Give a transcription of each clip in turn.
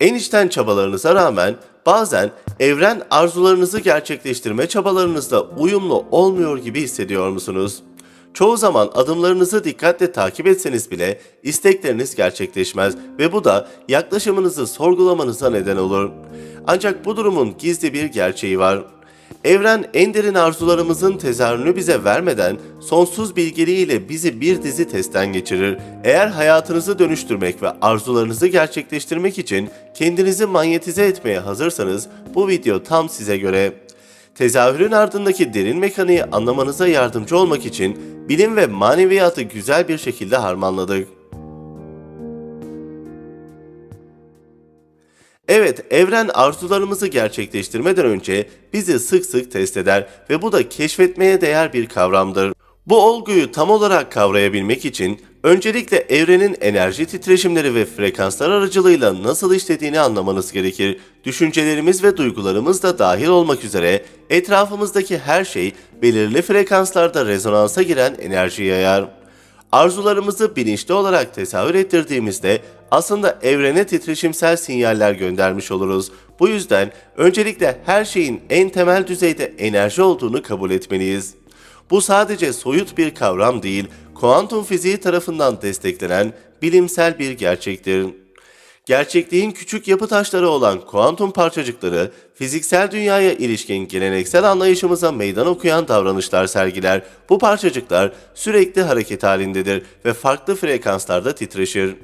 En içten çabalarınıza rağmen bazen evren arzularınızı gerçekleştirme çabalarınızla uyumlu olmuyor gibi hissediyor musunuz? Çoğu zaman adımlarınızı dikkatle takip etseniz bile istekleriniz gerçekleşmez ve bu da yaklaşımınızı sorgulamanıza neden olur. Ancak bu durumun gizli bir gerçeği var. Evren en derin arzularımızın tezahürünü bize vermeden sonsuz bilgeliğiyle bizi bir dizi testten geçirir. Eğer hayatınızı dönüştürmek ve arzularınızı gerçekleştirmek için kendinizi manyetize etmeye hazırsanız bu video tam size göre. Tezahürün ardındaki derin mekaniği anlamanıza yardımcı olmak için bilim ve maneviyatı güzel bir şekilde harmanladık. Evet, evren arzularımızı gerçekleştirmeden önce bizi sık sık test eder ve bu da keşfetmeye değer bir kavramdır. Bu olguyu tam olarak kavrayabilmek için öncelikle evrenin enerji titreşimleri ve frekanslar aracılığıyla nasıl işlediğini anlamanız gerekir. Düşüncelerimiz ve duygularımız da dahil olmak üzere etrafımızdaki her şey belirli frekanslarda rezonansa giren enerji yayar. Arzularımızı bilinçli olarak tesavvür ettirdiğimizde aslında evrene titreşimsel sinyaller göndermiş oluruz. Bu yüzden öncelikle her şeyin en temel düzeyde enerji olduğunu kabul etmeliyiz. Bu sadece soyut bir kavram değil, kuantum fiziği tarafından desteklenen bilimsel bir gerçektir. Gerçekliğin küçük yapı taşları olan kuantum parçacıkları, fiziksel dünyaya ilişkin geleneksel anlayışımıza meydan okuyan davranışlar sergiler. Bu parçacıklar sürekli hareket halindedir ve farklı frekanslarda titreşir.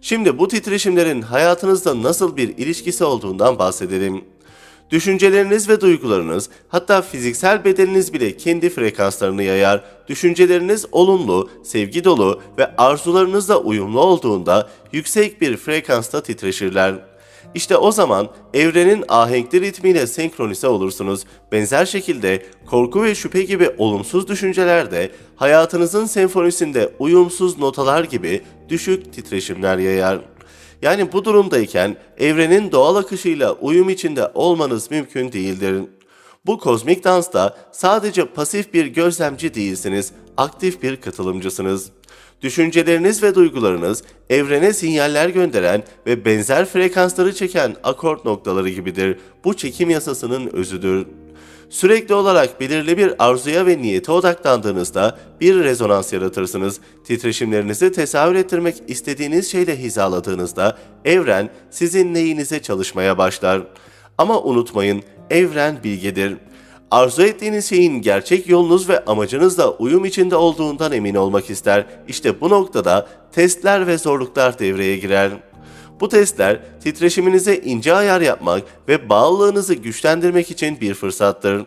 Şimdi bu titreşimlerin hayatınızda nasıl bir ilişkisi olduğundan bahsedelim. Düşünceleriniz ve duygularınız, hatta fiziksel bedeniniz bile kendi frekanslarını yayar. Düşünceleriniz olumlu, sevgi dolu ve arzularınızla uyumlu olduğunda yüksek bir frekansta titreşirler. İşte o zaman evrenin ahenkli ritmiyle senkronize olursunuz. Benzer şekilde korku ve şüphe gibi olumsuz düşünceler de hayatınızın senfonisinde uyumsuz notalar gibi düşük titreşimler yayar. Yani bu durumdayken evrenin doğal akışıyla uyum içinde olmanız mümkün değildir. Bu kozmik dansta sadece pasif bir gözlemci değilsiniz, aktif bir katılımcısınız. Düşünceleriniz ve duygularınız evrene sinyaller gönderen ve benzer frekansları çeken akort noktaları gibidir. Bu çekim yasasının özüdür. Sürekli olarak belirli bir arzuya ve niyete odaklandığınızda bir rezonans yaratırsınız. Titreşimlerinizi tesavvür ettirmek istediğiniz şeyle hizaladığınızda evren sizin neyinize çalışmaya başlar. Ama unutmayın, evren bilgedir. Arzu ettiğiniz şeyin gerçek yolunuz ve amacınızla uyum içinde olduğundan emin olmak ister. İşte bu noktada testler ve zorluklar devreye girer. Bu testler titreşiminize ince ayar yapmak ve bağlılığınızı güçlendirmek için bir fırsattır.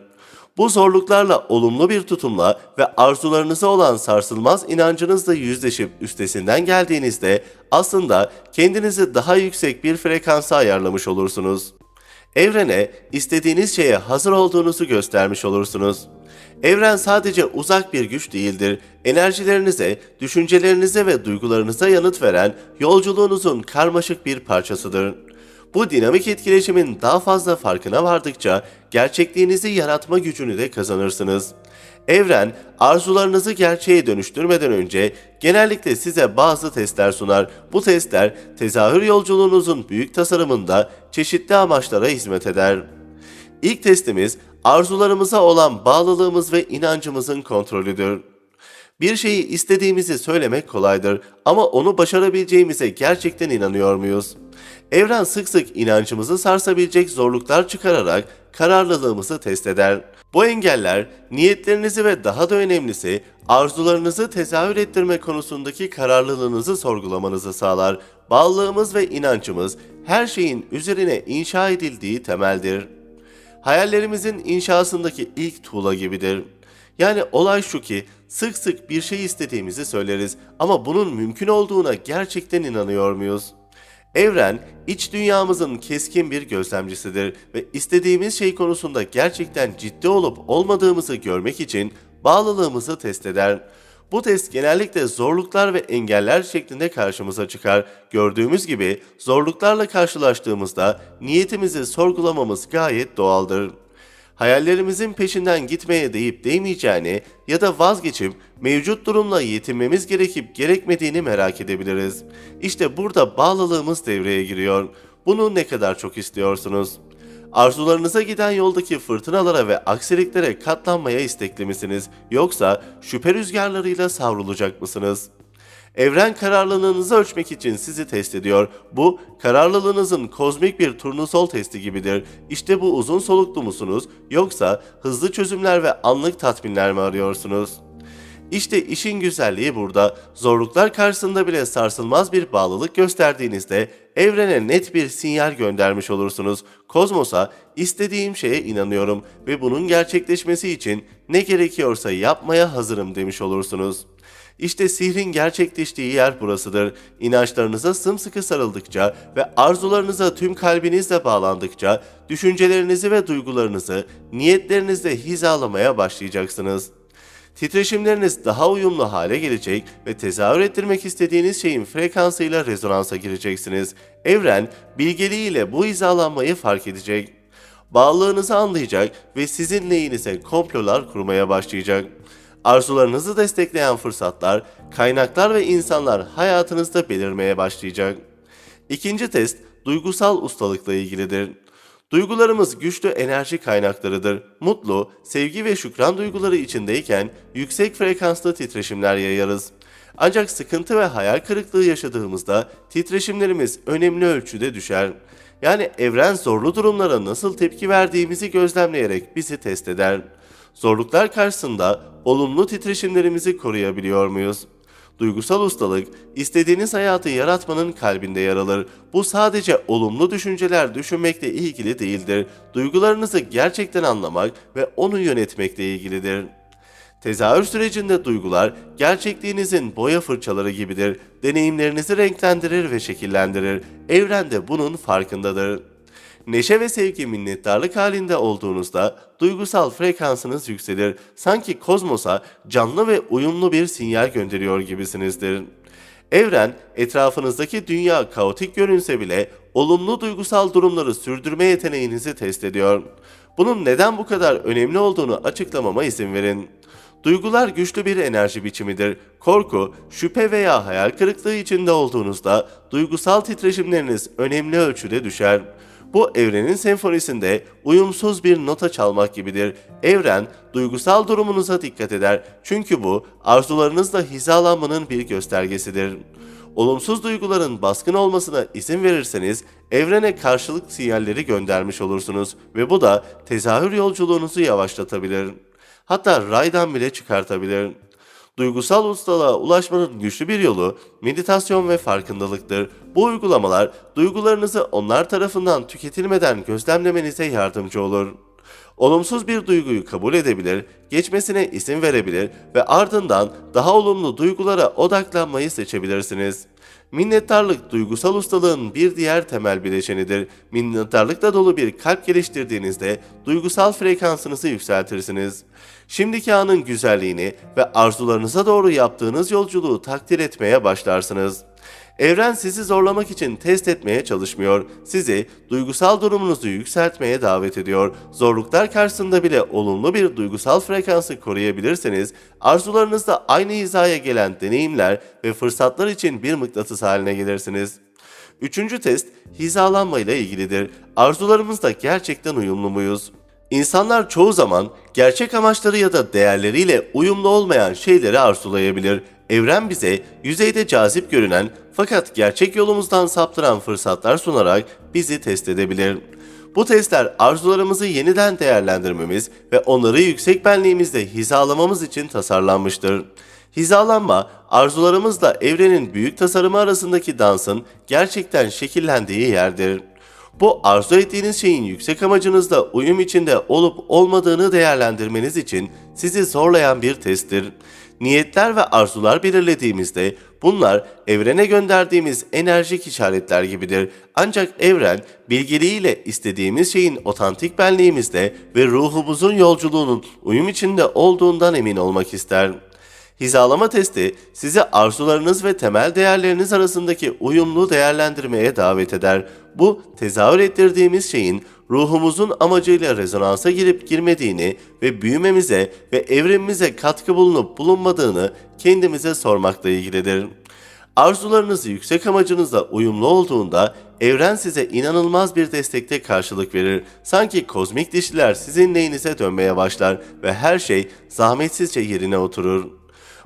Bu zorluklarla olumlu bir tutumla ve arzularınıza olan sarsılmaz inancınızla yüzleşip üstesinden geldiğinizde aslında kendinizi daha yüksek bir frekansa ayarlamış olursunuz. Evrene istediğiniz şeye hazır olduğunuzu göstermiş olursunuz. Evren sadece uzak bir güç değildir. Enerjilerinize, düşüncelerinize ve duygularınıza yanıt veren yolculuğunuzun karmaşık bir parçasıdır. Bu dinamik etkileşimin daha fazla farkına vardıkça gerçekliğinizi yaratma gücünü de kazanırsınız. Evren arzularınızı gerçeğe dönüştürmeden önce genellikle size bazı testler sunar. Bu testler tezahür yolculuğunuzun büyük tasarımında çeşitli amaçlara hizmet eder. İlk testimiz arzularımıza olan bağlılığımız ve inancımızın kontrolüdür. Bir şeyi istediğimizi söylemek kolaydır ama onu başarabileceğimize gerçekten inanıyor muyuz? Evren sık sık inancımızı sarsabilecek zorluklar çıkararak kararlılığımızı test eder. Bu engeller niyetlerinizi ve daha da önemlisi arzularınızı tezahür ettirme konusundaki kararlılığınızı sorgulamanızı sağlar. Bağlılığımız ve inancımız her şeyin üzerine inşa edildiği temeldir. Hayallerimizin inşasındaki ilk tuğla gibidir. Yani olay şu ki sık sık bir şey istediğimizi söyleriz ama bunun mümkün olduğuna gerçekten inanıyor muyuz? Evren, iç dünyamızın keskin bir gözlemcisidir ve istediğimiz şey konusunda gerçekten ciddi olup olmadığımızı görmek için bağlılığımızı test eder. Bu test genellikle zorluklar ve engeller şeklinde karşımıza çıkar. Gördüğümüz gibi zorluklarla karşılaştığımızda niyetimizi sorgulamamız gayet doğaldır hayallerimizin peşinden gitmeye deyip değmeyeceğini ya da vazgeçip mevcut durumla yetinmemiz gerekip gerekmediğini merak edebiliriz. İşte burada bağlılığımız devreye giriyor. Bunu ne kadar çok istiyorsunuz? Arzularınıza giden yoldaki fırtınalara ve aksiliklere katlanmaya istekli misiniz? Yoksa şüphe rüzgarlarıyla savrulacak mısınız? Evren kararlılığınızı ölçmek için sizi test ediyor. Bu, kararlılığınızın kozmik bir turnusol testi gibidir. İşte bu uzun soluklu musunuz yoksa hızlı çözümler ve anlık tatminler mi arıyorsunuz? İşte işin güzelliği burada. Zorluklar karşısında bile sarsılmaz bir bağlılık gösterdiğinizde evrene net bir sinyal göndermiş olursunuz. Kozmosa istediğim şeye inanıyorum ve bunun gerçekleşmesi için ne gerekiyorsa yapmaya hazırım demiş olursunuz. İşte sihrin gerçekleştiği yer burasıdır. İnançlarınıza sımsıkı sarıldıkça ve arzularınıza tüm kalbinizle bağlandıkça düşüncelerinizi ve duygularınızı niyetlerinizle hizalamaya başlayacaksınız. Titreşimleriniz daha uyumlu hale gelecek ve tezahür ettirmek istediğiniz şeyin frekansıyla rezonansa gireceksiniz. Evren bilgeliğiyle bu hizalanmayı fark edecek. Bağlılığınızı anlayacak ve sizin lehinize komplolar kurmaya başlayacak. Arzularınızı destekleyen fırsatlar, kaynaklar ve insanlar hayatınızda belirmeye başlayacak. İkinci test duygusal ustalıkla ilgilidir. Duygularımız güçlü enerji kaynaklarıdır. Mutlu, sevgi ve şükran duyguları içindeyken yüksek frekanslı titreşimler yayarız. Ancak sıkıntı ve hayal kırıklığı yaşadığımızda titreşimlerimiz önemli ölçüde düşer. Yani evren zorlu durumlara nasıl tepki verdiğimizi gözlemleyerek bizi test eder. Zorluklar karşısında olumlu titreşimlerimizi koruyabiliyor muyuz? Duygusal ustalık, istediğiniz hayatı yaratmanın kalbinde yer alır. Bu sadece olumlu düşünceler düşünmekle ilgili değildir. Duygularınızı gerçekten anlamak ve onu yönetmekle ilgilidir. Tezahür sürecinde duygular gerçekliğinizin boya fırçaları gibidir. Deneyimlerinizi renklendirir ve şekillendirir. Evren de bunun farkındadır. Neşe ve sevgi minnettarlık halinde olduğunuzda duygusal frekansınız yükselir. Sanki kozmosa canlı ve uyumlu bir sinyal gönderiyor gibisinizdir. Evren etrafınızdaki dünya kaotik görünse bile olumlu duygusal durumları sürdürme yeteneğinizi test ediyor. Bunun neden bu kadar önemli olduğunu açıklamama izin verin. Duygular güçlü bir enerji biçimidir. Korku, şüphe veya hayal kırıklığı içinde olduğunuzda duygusal titreşimleriniz önemli ölçüde düşer. Bu evrenin senfonisinde uyumsuz bir nota çalmak gibidir. Evren duygusal durumunuza dikkat eder. Çünkü bu arzularınızla hizalanmanın bir göstergesidir. Olumsuz duyguların baskın olmasına izin verirseniz evrene karşılık sinyalleri göndermiş olursunuz ve bu da tezahür yolculuğunuzu yavaşlatabilir. Hatta raydan bile çıkartabilir. Duygusal ustalığa ulaşmanın güçlü bir yolu meditasyon ve farkındalıktır. Bu uygulamalar duygularınızı onlar tarafından tüketilmeden gözlemlemenize yardımcı olur. Olumsuz bir duyguyu kabul edebilir, geçmesine izin verebilir ve ardından daha olumlu duygulara odaklanmayı seçebilirsiniz. Minnettarlık duygusal ustalığın bir diğer temel bileşenidir. Minnettarlıkla dolu bir kalp geliştirdiğinizde duygusal frekansınızı yükseltirsiniz. Şimdiki anın güzelliğini ve arzularınıza doğru yaptığınız yolculuğu takdir etmeye başlarsınız. Evren sizi zorlamak için test etmeye çalışmıyor. Sizi duygusal durumunuzu yükseltmeye davet ediyor. Zorluklar karşısında bile olumlu bir duygusal frekansı koruyabilirseniz, arzularınızda aynı hizaya gelen deneyimler ve fırsatlar için bir mıknatıs haline gelirsiniz. Üçüncü test hizalanma ile ilgilidir. Arzularımızda gerçekten uyumlu muyuz? İnsanlar çoğu zaman gerçek amaçları ya da değerleriyle uyumlu olmayan şeyleri arzulayabilir. Evren bize yüzeyde cazip görünen fakat gerçek yolumuzdan saptıran fırsatlar sunarak bizi test edebilir. Bu testler arzularımızı yeniden değerlendirmemiz ve onları yüksek benliğimizde hizalamamız için tasarlanmıştır. Hizalanma, arzularımızla evrenin büyük tasarımı arasındaki dansın gerçekten şekillendiği yerdir. Bu arzu ettiğiniz şeyin yüksek amacınızla uyum içinde olup olmadığını değerlendirmeniz için sizi zorlayan bir testtir. Niyetler ve arzular belirlediğimizde bunlar evrene gönderdiğimiz enerjik işaretler gibidir. Ancak evren bilgeliğiyle istediğimiz şeyin otantik benliğimizde ve ruhumuzun yolculuğunun uyum içinde olduğundan emin olmak ister. Hizalama testi sizi arzularınız ve temel değerleriniz arasındaki uyumlu değerlendirmeye davet eder. Bu tezahür ettirdiğimiz şeyin ruhumuzun amacıyla rezonansa girip girmediğini ve büyümemize ve evrimimize katkı bulunup bulunmadığını kendimize sormakla ilgilidir. Arzularınız yüksek amacınızla uyumlu olduğunda evren size inanılmaz bir destekte karşılık verir. Sanki kozmik dişliler sizin lehinize dönmeye başlar ve her şey zahmetsizce yerine oturur.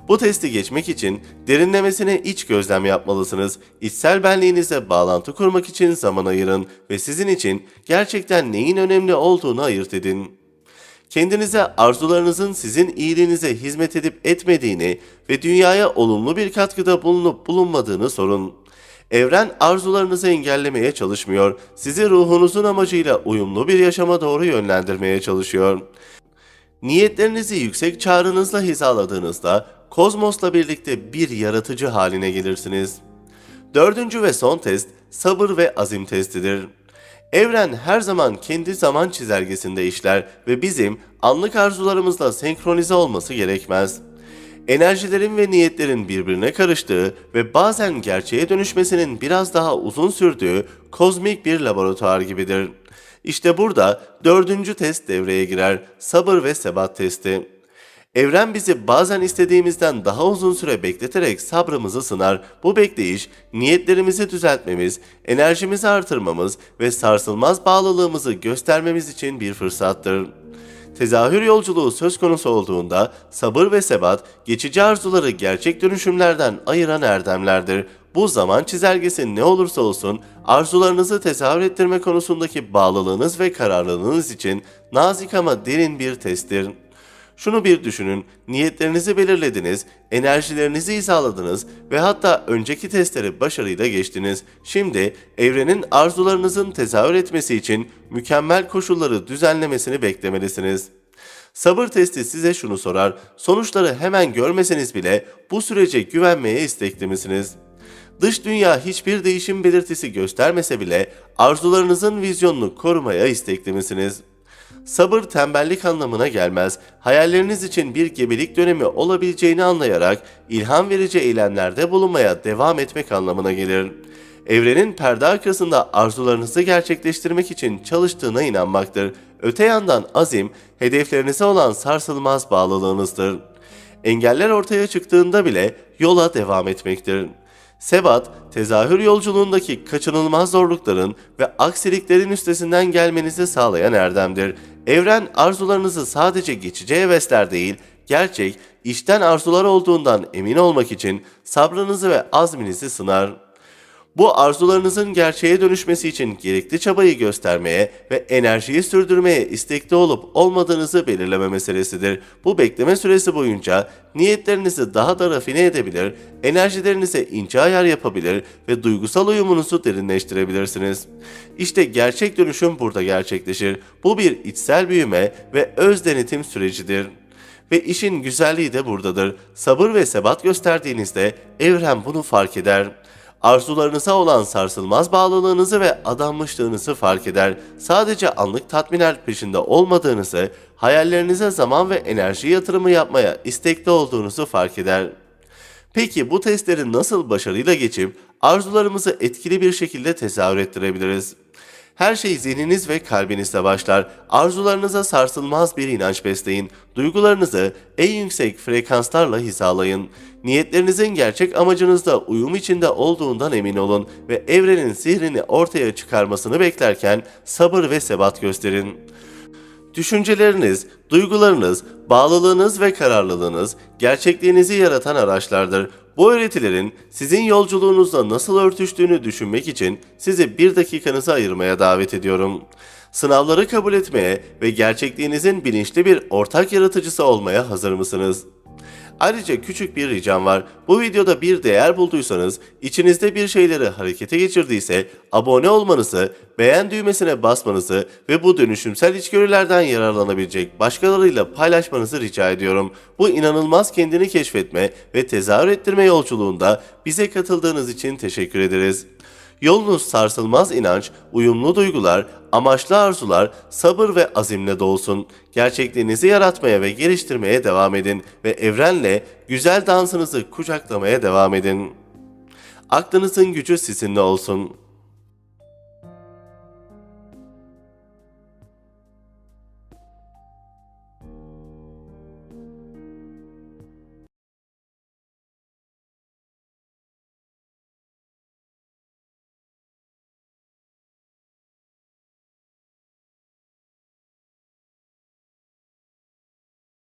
Bu testi geçmek için derinlemesine iç gözlem yapmalısınız. İçsel benliğinize bağlantı kurmak için zaman ayırın ve sizin için gerçekten neyin önemli olduğunu ayırt edin. Kendinize arzularınızın sizin iyiliğinize hizmet edip etmediğini ve dünyaya olumlu bir katkıda bulunup bulunmadığını sorun. Evren arzularınızı engellemeye çalışmıyor, sizi ruhunuzun amacıyla uyumlu bir yaşama doğru yönlendirmeye çalışıyor. Niyetlerinizi yüksek çağrınızla hizaladığınızda kozmosla birlikte bir yaratıcı haline gelirsiniz. Dördüncü ve son test sabır ve azim testidir. Evren her zaman kendi zaman çizelgesinde işler ve bizim anlık arzularımızla senkronize olması gerekmez. Enerjilerin ve niyetlerin birbirine karıştığı ve bazen gerçeğe dönüşmesinin biraz daha uzun sürdüğü kozmik bir laboratuvar gibidir. İşte burada dördüncü test devreye girer, sabır ve sebat testi. Evren bizi bazen istediğimizden daha uzun süre bekleterek sabrımızı sınar. Bu bekleyiş, niyetlerimizi düzeltmemiz, enerjimizi artırmamız ve sarsılmaz bağlılığımızı göstermemiz için bir fırsattır. Tezahür yolculuğu söz konusu olduğunda sabır ve sebat geçici arzuları gerçek dönüşümlerden ayıran erdemlerdir. Bu zaman çizelgesi ne olursa olsun arzularınızı tezahür ettirme konusundaki bağlılığınız ve kararlılığınız için nazik ama derin bir testtir. Şunu bir düşünün, niyetlerinizi belirlediniz, enerjilerinizi hizaladınız ve hatta önceki testleri başarıyla geçtiniz. Şimdi evrenin arzularınızın tezahür etmesi için mükemmel koşulları düzenlemesini beklemelisiniz. Sabır testi size şunu sorar, sonuçları hemen görmeseniz bile bu sürece güvenmeye istekli misiniz? Dış dünya hiçbir değişim belirtisi göstermese bile arzularınızın vizyonunu korumaya istekli misiniz?'' Sabır tembellik anlamına gelmez. Hayalleriniz için bir gebelik dönemi olabileceğini anlayarak ilham verici eylemlerde bulunmaya devam etmek anlamına gelir. Evrenin perde arkasında arzularınızı gerçekleştirmek için çalıştığına inanmaktır. Öte yandan azim, hedeflerinize olan sarsılmaz bağlılığınızdır. Engeller ortaya çıktığında bile yola devam etmektir. Sebat, tezahür yolculuğundaki kaçınılmaz zorlukların ve aksiliklerin üstesinden gelmenizi sağlayan erdemdir. Evren arzularınızı sadece geçici hevesler değil, gerçek, içten arzular olduğundan emin olmak için sabrınızı ve azminizi sınar. Bu arzularınızın gerçeğe dönüşmesi için gerekli çabayı göstermeye ve enerjiyi sürdürmeye istekli olup olmadığınızı belirleme meselesidir. Bu bekleme süresi boyunca niyetlerinizi daha da rafine edebilir, enerjilerinize ince ayar yapabilir ve duygusal uyumunuzu derinleştirebilirsiniz. İşte gerçek dönüşüm burada gerçekleşir. Bu bir içsel büyüme ve öz denetim sürecidir. Ve işin güzelliği de buradadır. Sabır ve sebat gösterdiğinizde evren bunu fark eder arzularınıza olan sarsılmaz bağlılığınızı ve adanmışlığınızı fark eder. Sadece anlık tatminler peşinde olmadığınızı, hayallerinize zaman ve enerji yatırımı yapmaya istekli olduğunuzu fark eder. Peki bu testleri nasıl başarıyla geçip arzularımızı etkili bir şekilde tezahür ettirebiliriz? Her şey zihniniz ve kalbinizde başlar. Arzularınıza sarsılmaz bir inanç besleyin. Duygularınızı en yüksek frekanslarla hizalayın. Niyetlerinizin gerçek amacınızda uyum içinde olduğundan emin olun ve evrenin sihrini ortaya çıkarmasını beklerken sabır ve sebat gösterin. Düşünceleriniz, duygularınız, bağlılığınız ve kararlılığınız gerçekliğinizi yaratan araçlardır. Bu öğretilerin sizin yolculuğunuzla nasıl örtüştüğünü düşünmek için sizi bir dakikanızı ayırmaya davet ediyorum. Sınavları kabul etmeye ve gerçekliğinizin bilinçli bir ortak yaratıcısı olmaya hazır mısınız? Ayrıca küçük bir ricam var. Bu videoda bir değer bulduysanız, içinizde bir şeyleri harekete geçirdiyse abone olmanızı, beğen düğmesine basmanızı ve bu dönüşümsel içgörülerden yararlanabilecek başkalarıyla paylaşmanızı rica ediyorum. Bu inanılmaz kendini keşfetme ve tezahür ettirme yolculuğunda bize katıldığınız için teşekkür ederiz. Yolunuz sarsılmaz inanç, uyumlu duygular, amaçlı arzular, sabır ve azimle dolsun. Gerçekliğinizi yaratmaya ve geliştirmeye devam edin ve evrenle güzel dansınızı kucaklamaya devam edin. Aklınızın gücü sizinle olsun.